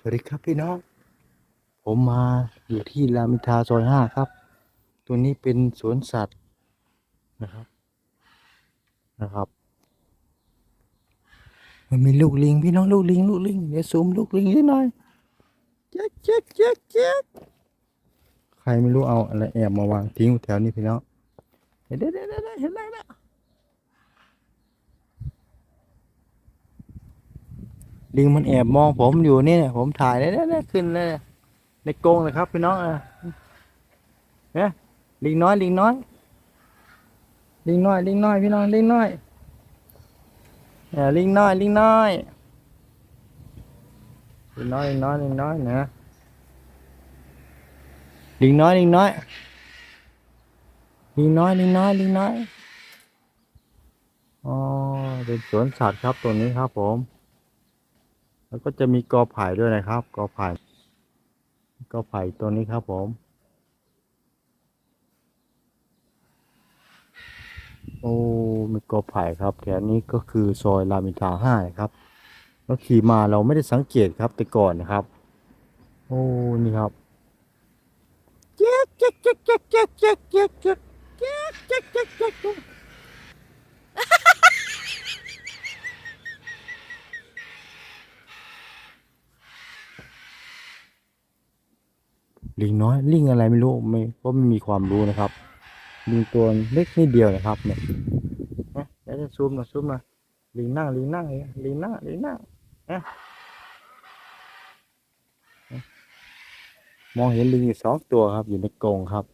สวัสดีครับพี่น้อง ผมมาอยู่ที่รามินทาซอยห้าครับ ตัวนี้เป็นสวนสัตว์นะครับนะครับ มันมีลูกลิงพี่น้องลูกลิงลูกลิงเดี๋ยวซูมลูกลิงนิดหน่อยเจ๊กเจ๊กเจ๊กเจ๊กใครไม่รู้เอาอะไรแอบมาวางทิ้งแถวนี้พี่น้องเห็นได้ได้ได้เห็นได้แล้ ลิงมันแอบมองผมอยู่นี่นผมถ่ายได้ได้ขึ้นเลยในกรงเลยครับพี่น้องเออเนี่ยลิงน้อยลิงน้อยลิงน้อยลิงน้อยพี่น้องลิงน้อยเออลิงน้อยลิงน้อยลิงน้อยลิงน้อยลิงน้อยนะลิงน้อยลิงน้อยลิงน้อยลิงน้อยลิงน้อยอ๋อเป็นสวนสัตว์ครับตัวนี้ครับผม แล้วก็จะมีกอไผ่ด้วยนะครับ กอไผ่ก็ไผ่ตัวนี้ครับผมโอ้มีกอไผ่ครับแถวนี้ก็คือซอยรามอินทราห้าครับแล้วขี่มาเราไม่ได้สังเกตครับแต่ก่อนนะครับ โอ้นี่ครับเจ๊กเจ๊กเจ๊กเจ๊กเจ๊กเจ๊กเจ๊กเจ๊กเจ๊กเจ๊กเจ๊กเจ๊กเจ๊ก ลิงน้อยลิงอะไรไม่รู้ไม่ก็ไม่มีความรู้นะครับลิงตัวเล็กนิดเดียวนะครับ เนี่ยนะแล้วจะซูมหน่อยซูมหน่อยลิงนั่งลิงนั่งเนี่ยลิงนั่งลิงนั่งนะนะมองเห็นลิงอยู่สองตัวครับ อยู่ในกรงครับ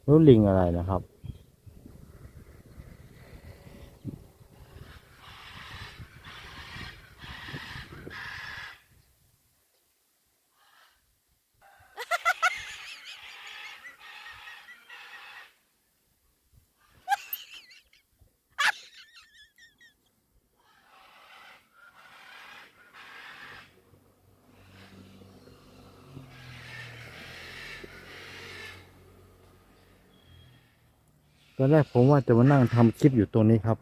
ไม่รู้ลิงอะไรนะครับ ตอนแรกผมว่าจะมานั่งทำคลิปอยู่ตรงนี้ครับ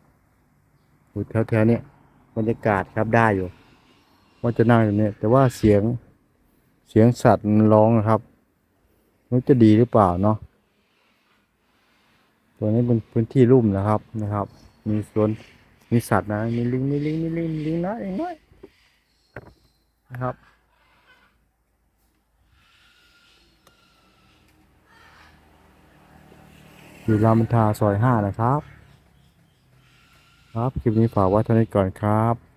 อยู่แถวๆนี้บรรยากาศครับได้อยู่ ว่าจะนั่งอยู่เนี่ยแต่ว่าเสียงเสียงสัตว์มันร้องนะครับม่รู้จะดีหรือเปล่าเนาะตัวนี้เป็นพื้นที่ลุ่มนะครับนะครับ มีสวนมีสัตว์นะมีลิงมีลิงมีลิงมีลิงน้อยลิงน้อยนะครับ อยู่รามอินทราซอยห้านะครับ ครับ คลิปนี้ฝากไว้เท่านี้ก่อนครับ